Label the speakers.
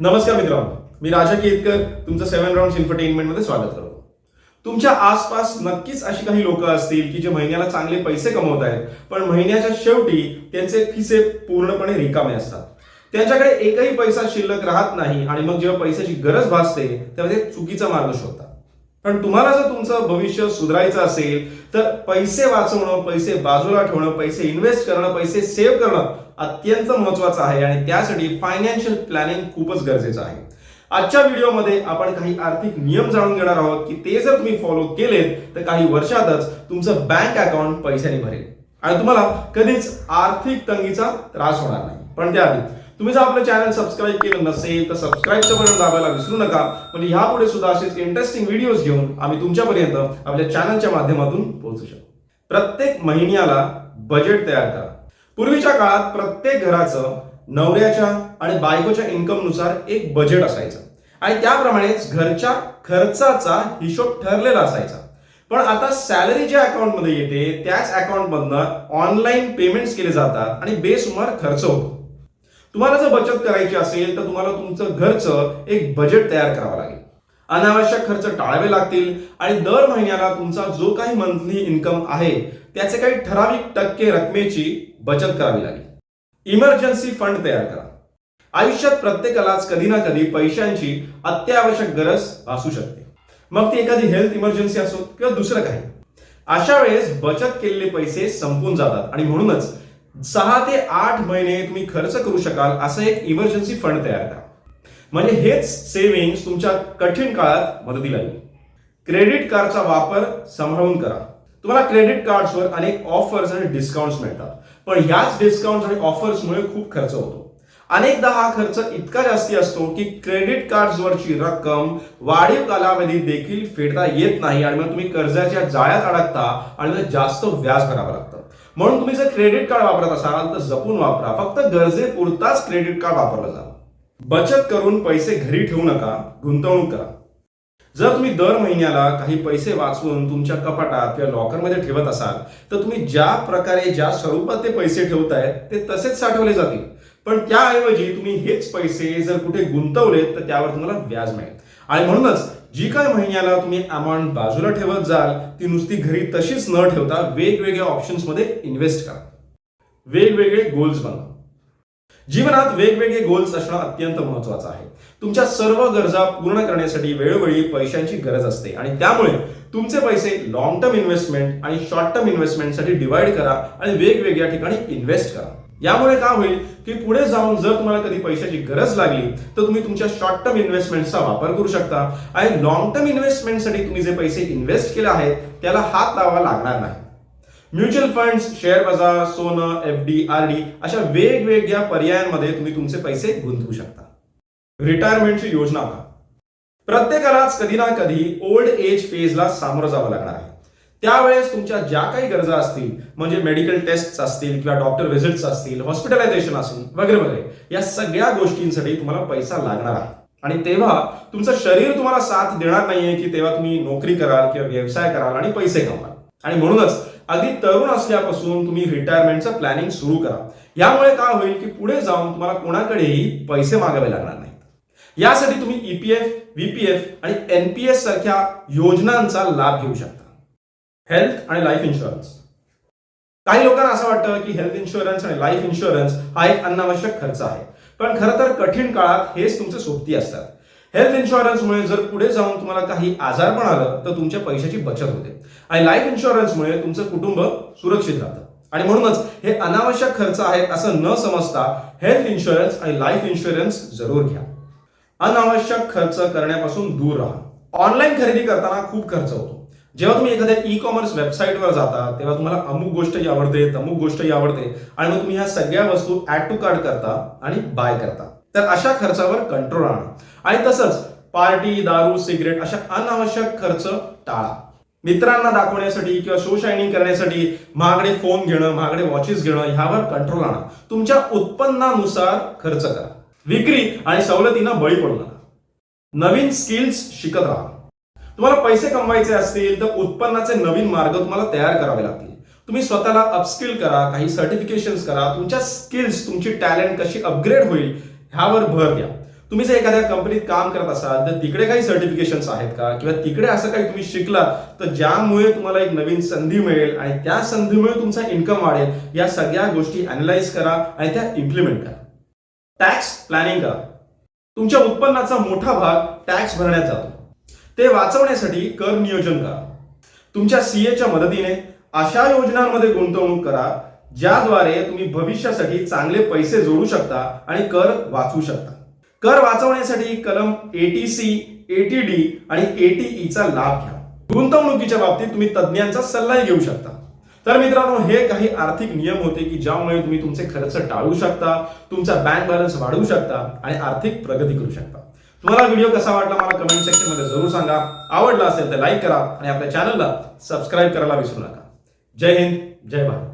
Speaker 1: नमस्कार मित्रांनो मी राजा केतकर तुमचं सेव्हन राऊंड इन्फरटेनमेंटमध्ये स्वागत करतो. तुमच्या आसपास नक्कीच अशी काही लोक असतील की जे महिन्याला चांगले पैसे कमवत आहेत पण महिन्याच्या शेवटी त्यांचे खिसे पूर्णपणे रिकामे असतात. त्यांच्याकडे एकही पैसा शिल्लक राहत नाही आणि मग जेव्हा पैशाची गरज भासते तेव्हा ते चुकीचा मार्ग शोधतात. पण तुम्हाला जर तुमचं भविष्य सुधारायचं असेल तर पैसे वाचवणं पैसे बाजूला ठेवणं पैसे इन्व्हेस्ट करणं पैसे सेव्ह करणं अत्यंत महत्वाचं आहे आणि त्यासाठी फायनान्शियल प्लॅनिंग खूपच गरजेचं आहे. आजच्या व्हिडिओमध्ये आपण काही आर्थिक नियम जाणून घेणार आहोत की ते जर तुम्ही फॉलो केलेत तर काही वर्षातच तुमचं बँक अकाउंट पैशाने भरेल. आणि तुम्हाला कधीच आर्थिक तंगीचा त्रास होणार नाही. पण त्याआधी तुम्ही जर आपलं चॅनल सबस्क्राईब केलं नसेल तर सबस्क्राईबचं बटन दाबायला विसरू नका. म्हणजे ह्यापुढे सुद्धा असेच इंटरेस्टिंग व्हिडिओज घेऊन आम्ही तुमच्यापर्यंत आपल्या चॅनलच्या माध्यमातून पोहोचू शकतो. प्रत्येक महिन्याला बजेट तयार करा. पूर्वीच्या काळात प्रत्येक घराचं नवऱ्याच्या आणि बायकोच्या इन्कमनुसार एक बजेट असायचं. आणि त्याप्रमाणेच घरच्या खर्चाचा हिशोब ठरलेला असायचा. पण आता सॅलरी ज्या अकाउंटमध्ये येते त्याच अकाउंटमधनं ऑनलाईन पेमेंट्स केले जातात आणि बेसुमार खर्च होतो. तुम्हाला जर बचत करायची असेल तर तुम्हाला तुमचं घरचं एक बजेट तयार करावं लागेल. अनावश्यक खर्च टाळावे लागतील आणि दर महिन्याला तुमचा जो काही मंथली इन्कम आहे त्याचे काही ठराविक टक्के रकमेची बचत करावी लागेल. इमर्जन्सी फंड तयार करा. आयुष्यात प्रत्येकालाच कधी ना कधी पैशांची अत्यावश्यक गरज असू शकते. मग ती एखादी हेल्थ इमर्जन्सी असो किंवा दुसरं काही. अशा वेळेस बचत केलेले पैसे संपून जातात आणि म्हणूनच सहा ते आठ महिने तुम्ही खर्च करू शकाल असं एक इमर्जन्सी फंड तयार करा. म्हणजे हेच सेव्हिंग तुमच्या कठीण काळात मदतीला येईल. क्रेडिट कार्डचा वापर सांभाळून करा. तुम्हाला क्रेडिट कार्ड्सवर अनेक ऑफर्स आणि डिस्काउंट्स मिळतात. पण ह्याच डिस्काउंट्स आणि ऑफर्समुळे खूप खर्च होतो. अनेकदा हा खर्च इतका जास्ती असतो की क्रेडिट कार्ड्सवरची रक्कम वाढीव कालावधीत देखील फेडता येत नाही आणि मग तुम्ही कर्जाच्या जाळ्यात अडकता आणि जास्त व्याज भरावं लागतं. म्हणून तुम्ही जर क्रेडिट कार्ड वापरत असाल तर जपून वापरा. फक्त गरजेपुरताच क्रेडिट कार्ड वापरलं जावं बचत करून पैसे घरी ठेवू नका गुंतवणूक करा. जर तुम्ही दर महिन्याला काही पैसे वाचवून तुमच्या कपाटात किंवा लॉकरमध्ये ठेवत असाल तर तुम्ही ज्या प्रकारे ज्या स्वरूपात ते पैसे ठेवतायत ते तसेच साठवले जातील. पण त्याऐवजी तुम्ही हेच पैसे जर कुठे गुंतवलेत तर त्यावर तुम्हाला व्याज मिळेल. आणि म्हणूनच जी काय महिन्याला तुम्ही अमाऊंट बाजूला ठेवत जाल ती नुसती घरी तशीच न ठेवता वेगवेगळ्या ऑप्शन्समध्ये इन्व्हेस्ट करा. वेगवेगळे गोल्स बनवा. जीवनात वेगवेगळे गोल्स असणं अत्यंत महत्वाचं आहे. तुमच्या सर्व गरजा पूर्ण करण्यासाठी वेळोवेळी पैशांची गरज असते आणि त्यामुळे तुमचे पैसे लॉंग टर्म इन्व्हेस्टमेंट आणि शॉर्ट टर्म इन्व्हेस्टमेंटसाठी डिवाइड करा आणि वेगवेगळ्या ठिकाणी इन्व्हेस्ट करा. यामुळे काय होईल की पुढे जाऊन जर तुम्हाला कधी पैशाची गरज लागली तर तुम्ही तुमच्या शॉर्ट टर्म इन्व्हेस्टमेंटचा वापर करू शकता. आणि लॉंग टर्म इन्व्हेस्टमेंटसाठी तुम्ही जे पैसे इन्व्हेस्ट केले आहेत त्याला हात लावा लागणार नाही. म्युच्युअल फंड्स शेअर बाजार सोनं एफ डी आर डी अशा वेगवेगळ्या पर्यायांमध्ये तुम्ही तुमचे पैसे गुंतवू शकता. रिटायरमेंटची योजना प्रत्येकालाच कधी ना कधी ओल्ड एज फेजला सामोरं जावं लागणार आहे. त्यावेळेस तुमच्या ज्या काही गरजा असतील म्हणजे मेडिकल टेस्ट असतील किंवा डॉक्टर व्हिजिट्स असतील हॉस्पिटलायझेशन असेल वगैरे वगैरे या सगळ्या गोष्टींसाठी तुम्हाला पैसा लागणार आहे. आणि तेव्हा तुमचं शरीर तुम्हाला साथ देणार नाहीये की तेव्हा तुम्ही नोकरी कराल किंवा व्यवसाय कराल आणि पैसे कमाल आणि म्हणूनच अगदी तरुण असल्यापासून तुम्ही रिटायरमेंटचं प्लॅनिंग सुरू करा. यामुळे काय होईल की पुढे जाऊन तुम्हाला कोणाकडेही पैसे मागावे लागणार नाहीत. यासाठी तुम्ही ईपीएफ व्हीपीएफ आणि एनपीएस सारख्या योजनांचा लाभ घेऊ शकता. हेल्थ आणि लाईफ इन्शुरन्स. काही लोकांना असं वाटतं की हेल्थ इन्शुरन्स आणि लाईफ इन्शुरन्स हा एक अनावश्यक खर्च आहे. पण खरं तर कठीण काळात हेच तुमचे सोबती असतात. हेल्थ इन्शुरन्समुळे जर पुढे जाऊन तुम्हाला काही आजार पण आलं तर तुमच्या पैशाची बचत होते. आणि लाईफ इन्शुरन्समुळे तुमचं कुटुंब सुरक्षित राहतं. आणि म्हणूनच हे अनावश्यक खर्च आहेत असं न समजता हेल्थ इन्शुरन्स आणि लाईफ इन्शुरन्स जरूर घ्या. अनावश्यक खर्च करण्यापासून दूर राहा. ऑनलाईन खरेदी करताना खूप खर्च होतो. जेव्हा तुम्ही एखाद्या ई कॉमर्स वेबसाईटवर जाता तेव्हा तुम्हाला अमुक गोष्टही आवडते अमुक गोष्ट आवडते आणि मग तुम्ही ह्या सगळ्या वस्तू ऍड टू कार्ड करता आणि बाय करता. तर अशा खर्चावर कंट्रोल आणा. आणि तसंच पार्टी दारू सिगरेट अशा अनावश्यक खर्च टाळा. मित्रांना दाखवण्यासाठी किंवा शो शायनिंग करण्यासाठी महागडे फोन घेणं महागडे वॉचेस घेणं ह्यावर कंट्रोल आणा. तुमच्या उत्पन्नानुसार खर्च करा. विक्री आणि सवलतींना बळी पडू नका. नवीन स्किल्स शिकत राहा. तुम्हाला पैसे कमवायचे असतील तर उत्पन्नाचे नवीन मार्ग तुम्हाला तयार करावे लागतील. तुम्ही स्वतःला अपस्किल करा काही सर्टिफिकेशन करा तुमच्या स्किल्स तुमची टॅलेंट कशी अपग्रेड होईल ह्यावर भर द्या. तुम्ही जर एखाद्या कंपनीत काम करत असाल तर तिकडे काही सर्टिफिकेशन्स आहेत का? किंवा तिकडे असं काही तुम्ही शिकला तर ज्यामुळे तुम्हाला एक नवीन संधी मिळेल आणि त्या संधीमुळे तुमचा इन्कम वाढेल या सगळ्या गोष्टी अनालाइज करा आणि त्या इम्प्लिमेंट करा. टॅक्स प्लॅनिंग करा. तुमच्या उत्पन्नाचा मोठा भाग टॅक्स भरण्यात जातो. ते वाचवण्यासाठी कर नियोजन करा. तुमच्या सीएच्या मदतीने अशा योजनांमध्ये गुंतवणूक करा ज्याद्वारे तुम्ही भविष्यासाठी चांगले पैसे जोडू शकता आणि कर वाचवू शकता. कर वाचवण्यासाठी कलम एटीसी एटीडी आणि एटीईचा लाभ घ्या. गुंतवणुकीच्या बाबतीत तुम्ही तज्ज्ञांचा सल्लाही घेऊ शकता. तर मित्रांनो हे काही आर्थिक नियम होते की ज्यामुळे तुम्ही तुमचे खर्च टाळू शकता तुमचा बँक बॅलन्स वाढवू शकता आणि आर्थिक प्रगती करू शकता. तुम्हाला व्हिडिओ कसा वाटला मला कमेंट सेक्शनमध्ये जरूर सांगा. आवडला असेल तर लाईक करा आणि आपल्या चॅनलला सबस्क्राईब करायला विसरू नका. जय हिंद जय भारत.